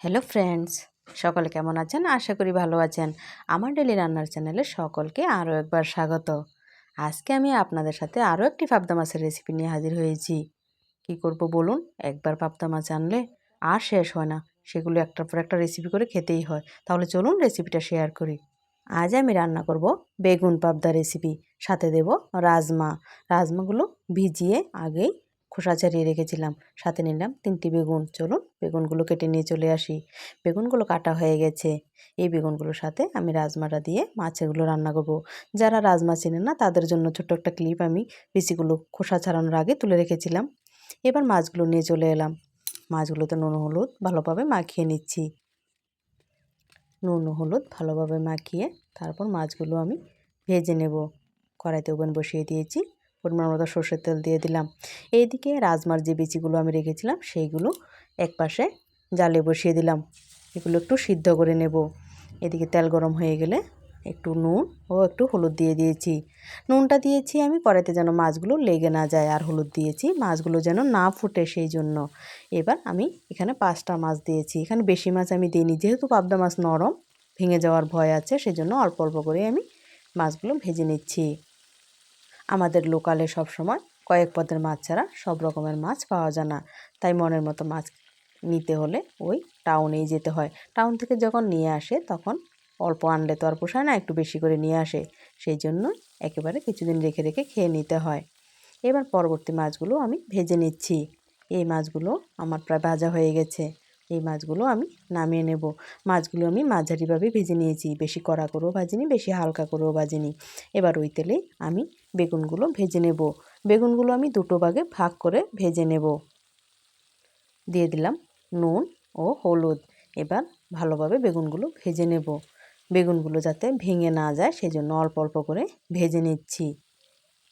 Hello friends সকলে কেমন আছেন? আশা করি ভালো আছেন। আমার ডেলি রান্নার চ্যানেলে সকলকে আরও একবার স্বাগত। আজকে আমি আপনাদের সাথে আরও একটি পাবদা মাছের রেসিপি নিয়ে হাজির হয়েছি। কি করব বলুন? একবার পাবদা মাছ আনলে আর শেষ হয় না। সেগুলো একটার পর একটা রেসিপি করে খেতেই হয়। তাহলে চলুন রেসিপিটা শেয়ার করি। আজ আমি রান্না করব বেগুন পাবদা রেসিপি সাথে দেব রাজমা। রাজমাগুলো ভিজিয়ে আগেই খোসা ছাড়িয়ে রেখেছিলাম। সাথে নিলাম তিনটি বেগুন। চলুন বেগুনগুলো কেটে নিয়ে চলে আসি। বেগুনগুলো কাটা হয়ে গেছে। এই বেগুনগুলোর সাথে আমি রাজমাটা দিয়ে মাছগুলো রান্না করব। যারা রাজমা চেনে না, তাদের জন্য ছোট্ট একটা ক্লিপ আমি পিসিগুলো খোসা ছাড়ানোর আগে তুলে রেখেছিলাম। এবার মাছগুলো নিয়ে চলে এলাম। মাছগুলোতে নুন, হলুদ ভালোভাবে মাখিয়ে নিচ্ছি। নুন, হলুদ ভালোভাবে মাখিয়ে তারপর মাছগুলো আমি ভেজে নেব। কড়াইতে ওভেন বসিয়ে দিয়েছি। পরিমাণ মতো সর্ষের তেল দিয়ে দিলাম। এইদিকে রাজমার যে বিচিগুলো আমি রেখেছিলাম, সেইগুলো এক পাশে জালে বসিয়ে দিলাম। এগুলো একটু সিদ্ধ করে নেব। এদিকে তেল গরম হয়ে গেলে একটু নুন ও একটু হলুদ দিয়ে দিয়েছি। নুনটা দিয়েছি আমি কড়াইতে যেন মাছগুলো লেগে না যায়, আর হলুদ দিয়েছি। মাছগুলো যেন না ফুটে সেই জন্য। এবার আমি এখানে পাঁচটা মাছ দিয়েছি। এখানে বেশি মাছ আমি দিইনি। যেহেতু পাবদা মাছ নরম, ভেঙে যাওয়ার ভয় আছে, সেজন্য অল্প অল্প করে আমি মাছগুলো ভেজে নিচ্ছি। আমাদের লোকালে সব সময় কয়েক পদের মাছ ছাড়া সব রকমের মাছ পাওয়া যায় না। তাই মনের মতো মাছ নিতে হলে ওই টাউনেই যেতে হয়। টাউন থেকে যখন নিয়ে আসে তখন অল্প আনলে তো আর পোষায় না, একটু বেশি করে নিয়ে আসে। সেই জন্য একেবারে কিছুদিন রেখে রেখে খেয়ে নিতে হয়। এবার পরবর্তী মাছগুলো আমি ভেজে নিচ্ছি। এই মাছগুলো আমার প্রায় ভাজা হয়ে গেছে। এই মাছগুলো আমি নামিয়ে নেব। মাছগুলো আমি মাঝারিভাবে ভেজে নিয়েছি। বেশি কড়া করেও ভাজিনি, বেশি হালকা করেও ভাজিনি। এবার ওই তেলে আমি বেগুনগুলো ভেজে নেব। বেগুনগুলো আমি দুটো ভাগে ভাগ করে ভেজে নেব। দিয়ে দিলাম নুন ও হলুদ। এবার ভালোভাবে বেগুনগুলো ভেজে নেব। বেগুনগুলো যাতে ভেঙে না যায় সেজন্য অল্প অল্প করে ভেজে নিচ্ছি।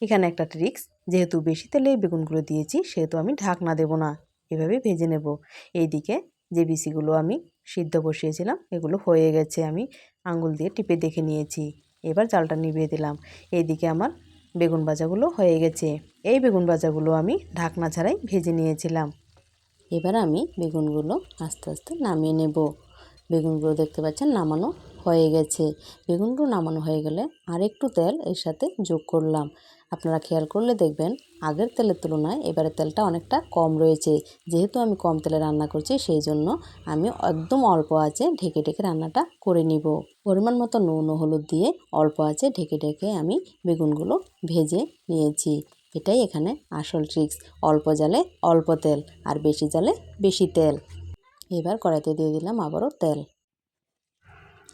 এখানে একটা ট্রিক্স যেহেতু বেশি তেলে বেগুনগুলো দিয়েছি, সেহেতু আমি ঢাকনা দেব না। এভাবে ভেজে নেব। এইদিকে যে বিসিগুলো আমি সিদ্ধ বসিয়েছিলাম, এগুলো হয়ে গেছে আমি আঙুল দিয়ে টিপে দেখে নিয়েছি। এবার জালটা নিভিয়ে দিলাম। এইদিকে আমার বেগুন ভাজাগুলো হয়ে গেছে। এই বেগুন ভাজাগুলো আমি ঢাকনা ছাড়াই ভেজে নিয়েছিলাম। এবার আমি বেগুনগুলো আস্তে আস্তে নামিয়ে নেব। বেগুনগুলো দেখতে পাচ্ছেন নামানো হয়ে গেছে। বেগুনগুলো নামানো হয়ে গেলে আর একটু তেল এর সাথে যোগ করলাম। আপনারা খেয়াল করলে দেখবেন, আগের তেলের তুলনায় এবারে তেলটা অনেকটা কম রয়েছে। যেহেতু আমি কম তেলে রান্না করছি, সেই জন্য আমি একদম অল্প আছে ঢেকে ঢেকে রান্নাটা করে নিব। পরিমাণ মতো নুন হলুদ দিয়ে অল্প আছে ঢেকে ঢেকে আমি বেগুনগুলো ভেজে নিয়েছি। এটাই এখানে আসল ট্রিক্স অল্প জালে অল্প তেল আর বেশি জালে বেশি তেল। এবার কড়াইতে দিয়ে দিলাম আবারও তেল।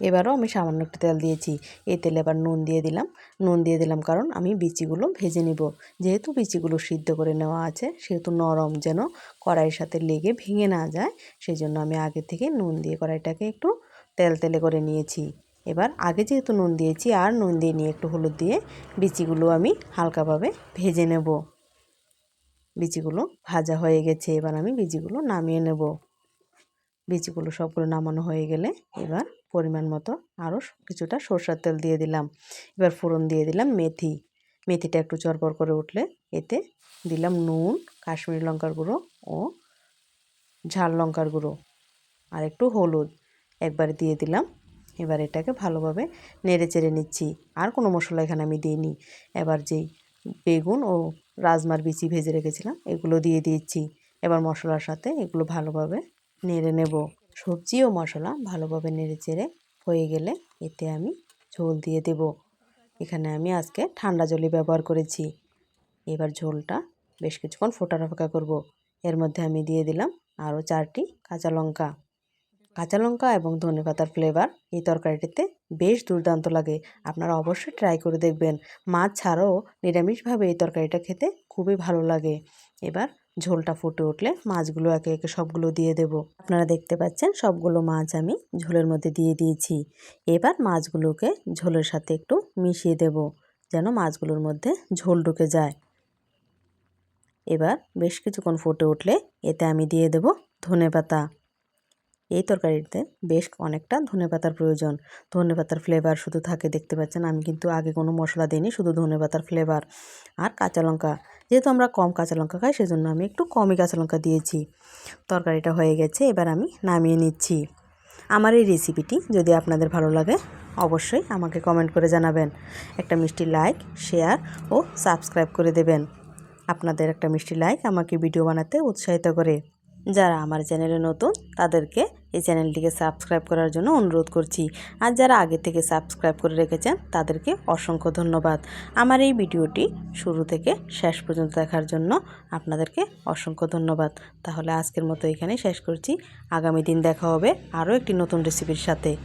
এবারও আমি সামান্য একটু তেল দিয়েছি। এই তেলে এবার নুন দিয়ে দিলাম। নুন দিয়ে দিলাম কারণ আমি বিচিগুলো ভেজে নিব। যেহেতু বিচিগুলো সিদ্ধ করে নেওয়া আছে, সেহেতু নরম যেন কড়াইয়ের সাথে লেগে ভেঙে না যায় সেই জন্য আমি আগে থেকে নুন দিয়ে কড়াইটাকে একটু তেল তেলে করে নিয়েছি। এবার আগে যেহেতু নুন দিয়েছি, আর নুন দিয়ে নিয়ে একটু হলুদ দিয়ে বিচিগুলো আমি হালকাভাবে ভেজে নেব। বিচিগুলো ভাজা হয়ে গেছে, এবার আমি বিচিগুলো নামিয়ে নেব। বিচিগুলো সবগুলো নামানো হয়ে গেলে এবার পরিমাণ মতো আরও কিছুটা সরষার তেল দিয়ে দিলাম। এবার ফোড়ন দিয়ে দিলাম মেথি। মেথিটা একটু চরপর করে উঠলে এতে দিলাম নুন, কাশ্মীরি লঙ্কার গুঁড়ো ও ঝাল লঙ্কার গুঁড়ো আর একটু হলুদ। একবার দিয়ে দিলাম। এবার এটাকে ভালোভাবে নেড়ে চেড়ে নিচ্ছি। আর কোনো মশলা এখানে আমি দিইনি। এবার যেই বেগুন ও রাজমার বিচি ভেজে রেখেছিলাম, এগুলো দিয়ে দিচ্ছি। এবার মশলার সাথে এগুলো ভালোভাবে নেড়ে নেব। সবজি ও মশলা ভালোভাবে নেড়ে চেড়ে হয়ে গেলে এতে আমি ঝোল দিয়ে দেব। এখানে আমি আজকে ঠান্ডা জলই ব্যবহার করেছি। এবার ঝোলটা বেশ কিছুক্ষণ ফোটা ফাঁকা করব। এর মধ্যে আমি দিয়ে দিলাম আরও চারটি কাঁচা লঙ্কা। কাঁচা লঙ্কা এবং ধনে পাতার ফ্লেভার এই তরকারিটিতে বেশ দুর্দান্ত লাগে। আপনারা অবশ্যই ট্রাই করে দেখবেন। মাছ ছাড়াও নিরামিষভাবে এই তরকারিটা খেতে খুবই ভালো লাগে। এবার ঝোলটা ফুটে উঠলে মাছগুলো একে একে সবগুলো দিয়ে দেব। আপনারা দেখতে পাচ্ছেন সবগুলো মাছ আমি ঝোলের মধ্যে দিয়ে দিয়েছি। এবার মাছগুলোকে ঝোলের সাথে একটু মিশিয়ে দেব যেন মাছগুলোর মধ্যে ঝোল ঢুকে যায়। এবার বেশ কিছুক্ষণ ফুটে উঠলে এতে আমি দিয়ে দেব ধনে পাতা এই তরকারিতে বেশ অনেকটা ধনে পাতার প্রয়োজন। ধনে পাতার ফ্লেভার শুধু থাকে, দেখতে পাচ্ছেন? আমি কিন্তু আগে কোনো মশলা দিইনি, শুধু ধনে পাতার ফ্লেভার আর কাঁচা লঙ্কা। যেহেতু আমরা কম কাঁচা লঙ্কা খাই, সেজন্য আমি একটু কমই কাঁচা লঙ্কা দিয়েছি। তরকারিটা হয়ে গেছে, এবার আমি নামিয়ে নিচ্ছি। আমার এই রেসিপিটি যদি আপনাদের ভালো লাগে, অবশ্যই আমাকে কমেন্ট করে জানাবেন। একটা মিষ্টি লাইক শেয়ার ও সাবস্ক্রাইব করে দেবেন। আপনাদের একটা মিষ্টি লাইক আমাকে ভিডিও বানাতে উৎসাহিত করে। যারা আমার চ্যানেলে নতুন, তাদেরকে এই চ্যানেলটিকে সাবস্ক্রাইব করার জন্য অনুরোধ করছি। আর যারা আগে থেকে সাবস্ক্রাইব করে রেখেছেন, তাদেরকে অসংখ্য ধন্যবাদ। আমার এই ভিডিওটি শুরু থেকে শেষ পর্যন্ত দেখার জন্য আপনাদেরকে অসংখ্য ধন্যবাদ। তাহলে আজকের মতো এখানেই শেষ করছি। আগামী দিন দেখা হবে আরও একটি নতুন রেসিপির সাথে।